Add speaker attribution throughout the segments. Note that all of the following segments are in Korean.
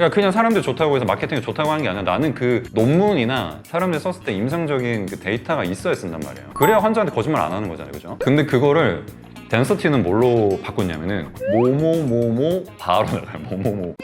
Speaker 1: 그러니까 그냥 사람들 좋다고 해서 마케팅이 좋다고 하는 게 아니라 나는 그 논문이나 사람들이 썼을 때 임상적인 그 데이터가 있어야 쓴단 말이에요. 그래야 환자한테 거짓말 안 하는 거잖아요, 그죠? 근데 그거를 덴서티는 뭘로 바꿨냐면은 모모모모 바로 나가요. 모모모.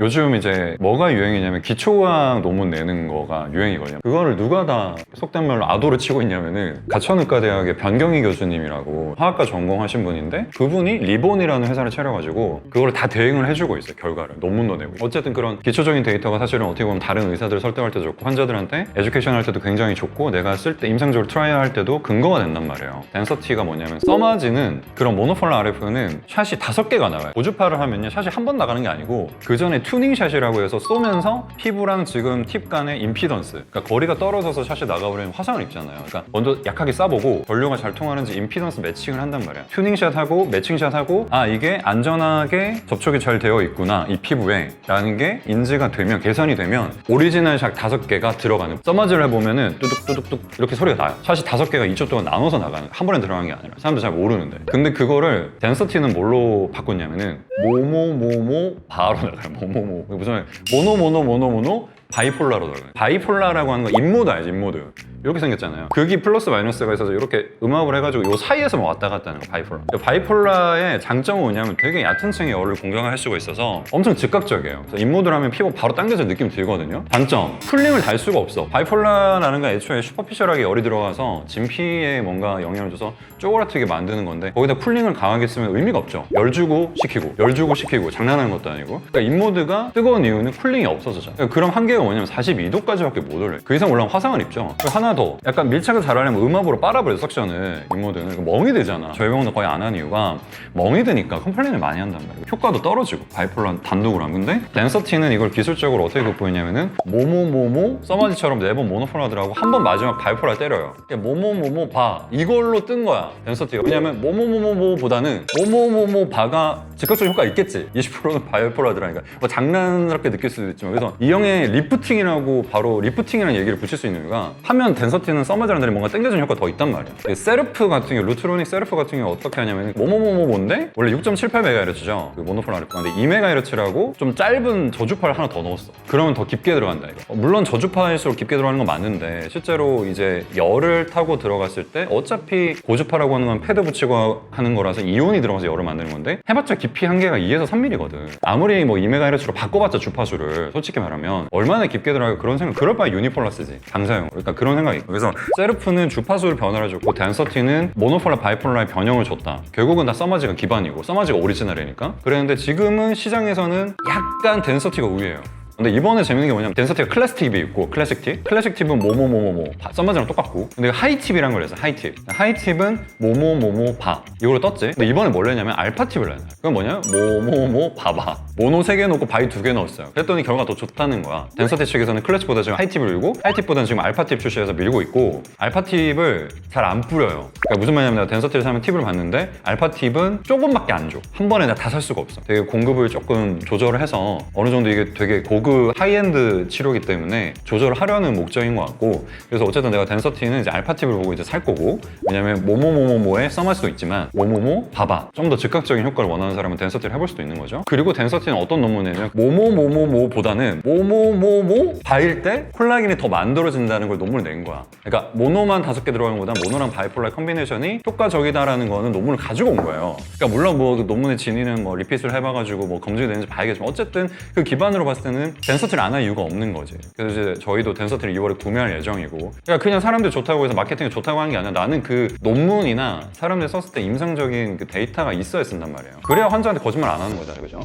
Speaker 1: 요즘 이제 뭐가 유행이냐면 기초과학 논문 내는 거가 유행이거든요. 그거를 누가 다 속된 말로 아도를 치고 있냐면은 가천의과 대학의 변경희 교수님이라고 화학과 전공하신 분인데 그분이 리본이라는 회사를 차려가지고 그걸 다 대행을 해주고 있어요. 결과를 논문도 내고. 어쨌든 그런 기초적인 데이터가 사실은 어떻게 보면 다른 의사들 설득할 때도 좋고 환자들한테 에듀케이션 할 때도 굉장히 좋고 내가 쓸 때 임상적으로 트라이얼 할 때도 근거가 된단 말이에요. 덴서티가 뭐냐면 써마지는 그런 모노폴라 RF는 샷이 다섯 개가 나와요. 고주파를 하면요 샷이 한 번 나가는 게 아니고 그 전에 튜닝샷이라고 해서 쏘면서 피부랑 지금 팁 간의 임피던스 그러니까 거리가 떨어져서 샷이 나가버리면 화상을 입잖아요. 그러니까 먼저 약하게 쏴보고 전류가 잘 통하는지 임피던스 매칭을 한단 말이야. 튜닝샷하고 매칭샷하고 아 이게 안전하게 접촉이 잘 되어 있구나 이 피부에 라는 게 인지가 되면 계산이 되면 오리지널 샷 다섯 개가 들어가는 써마지를 해보면은 뚜둑뚜둑뚝 이렇게 소리가 나요. 샷이 다섯 개가 2초 동안 나눠서 나가는 한 번에 들어가는 게 아니라 사람들 잘 모르는데 근데 그거를 덴서티는 뭘로 바꿨냐면은 모모모모 바로 나가요. 모모 모 무슨 모노 모노 모노 모노 바이폴라로 나가요. 바이폴라라고 하는 거 인모드 알지 인모드 이렇게 생겼잖아요. 극이 플러스 마이너스가 있어서 이렇게 음압을 해가지고 요 사이에서 막 왔다 갔다 하는 거 바이폴라. 바이폴라의 장점은 뭐냐면 되게 얕은 층의 열을 공격을 할 수가 있어서 엄청 즉각적이에요. 인모드를 하면 피부가 바로 당겨져 느낌 들거든요. 단점 쿨링을 달 수가 없어. 바이폴라라는 건 애초에 슈퍼피셜하게 열이 들어가서 진피에 뭔가 영향을 줘서 쪼그라뜨게 만드는 건데 거기다 쿨링을 강하게 쓰면 의미가 없죠. 열 주고 시키고 열 주고 시키고 장난하는 것도 아니고. 그러니까 인모드 가 뜨거운 이유는 쿨링이 없어서잖아. 그러니까 그럼 한계가 뭐냐면 42도까지밖에 못 올려요. 그 이상 올라가면 화상을 입죠. 하나 더 약간 밀착을 잘하려면 음압으로 빨아버려 석션을 인모드는 멍이 되잖아. 저희 병원도 거의 안 하는 이유가 멍이 드니까 컴플레인을 많이 한단 말이에요. 효과도 떨어지고 바이폴라 단독으로 하면 근데 덴서티는 이걸 기술적으로 어떻게 극복했냐면은 모모모모 써마지처럼 네 번 모노폴라들하고 한 번 마지막 바이폴라 때려요. 모모모모 바 이걸로 뜬 거야 덴서티가. 왜냐면 모모모모보다는 모모모모 바가 즉각적 효과 있겠지. 20%는 바이폴라들하니까 뭐 장난스럽게 느낄 수도 있지만 그래서 이 형의 리프팅이라고 바로 리프팅이라는 얘기를 붙일 수 있는 이유가 하면 덴서티는 써마지랑들이 뭔가 땡겨주는 효과가 더 있단 말이야. 그 세르프 같은 경우 루트로닉 세르프 같은 경우 어떻게 하냐면 모모모모모인데 원래 6.78MHz죠. 그 모노폴 RF가 근데 2MHz라고 좀 짧은 저주파를 하나 더 넣었어. 그러면 더 깊게 들어간다 이거. 어, 물론 저주파일수록 깊게 들어가는 건 맞는데 실제로 이제 열을 타고 들어갔을 때 어차피 고주파라고 하는 건 패드 붙이고 하는 거라서 이온이 들어가서 열을 만드는 건데 해봤자 깊이 한계가 2에서 3mm거든. 아무리 뭐 2MHz로 바꿔봤자 주파수를 솔직히 말하면 얼마나 깊게 들어가 그런 생각 그럴 바에 유니폴라 쓰지. 강사용 그러니까 그런 생각이 그래서 세르프는 주파수를 변화를 줬고 덴서티는 모노폴라 바이폴라의 변형을 줬다. 결국은 다 써마지가 기반이고 써마지가 오리지널이니까. 그랬는데 지금은 시장에서는 약간 덴서티가 우위예요 근데 이번에 재밌는 게 뭐냐면 덴서티가 클래식 팁이 있고 클래식 팁 클래식 팁은 뭐뭐뭐뭐뭐 썸마즈랑 똑같고. 근데 하이 팁이란 걸 해서 하이 팁. 하이 팁은 뭐뭐뭐뭐 바. 이걸로 떴지? 근데 이번에 뭘 내냐면 알파 팁을 내요. 그건 뭐냐 뭐뭐뭐 바바 모노 3개 넣고 바이 2개 넣었어요. 그랬더니 결과가 더 좋다는 거야. 덴서티 측에서는 클래식보다 지금 하이 팁을 밀고 하이 팁보다는 지금 알파 팁 출시해서 밀고 있고 알파 팁을 잘 안 뿌려요. 그러니까 무슨 말이냐면 내가 덴서티를 사면 팁을 봤는데 알파 팁은 조금밖에 안줘한 번에 다살 수가 없어. 되게 공급을 조금 조절을 해서 어느 정도 이게 되게 고급 하이엔드 치료기 때문에 조절을 하려는 목적인 것 같고 그래서 어쨌든 내가 덴서티는 이제 알파 팁을 보고 이제 살 거고 왜냐면 모모모모모에 써할 수도 있지만 모모모 바바 좀더 즉각적인 효과를 원하는 사람은 덴서티를 해볼 수도 있는 거죠. 그리고 덴서 티는 어떤 논문이냐면 모모모모모보다는 모모모모 바일 때 콜라겐이 더 만들어진다는 걸 논문을 낸 거야. 그러니까 모노만 다섯 개 들어가는 것보다 모노랑 바이폴라 컨비네이션이 효과적이다라는 거는 논문을 가지고 온 거예요. 그러니까 물론 뭐 그 논문의 진위는 뭐 리핏을 해봐가지고 뭐 검증이 되는지 봐야겠지만 어쨌든 그 기반으로 봤을 때는 덴서티를 안 할 이유가 없는 거지. 그래서 이제 저희도 덴서티를 2월에 구매할 예정이고. 그러니까 그냥 사람들 좋다고 해서 마케팅이 좋다고 하는 게 아니라 나는 그 논문이나 사람들 썼을 때 임상적인 그 데이터가 있어야 쓴단 말이에요. 그래야 환자한테 거짓말 안 하는 거잖아요. 그죠?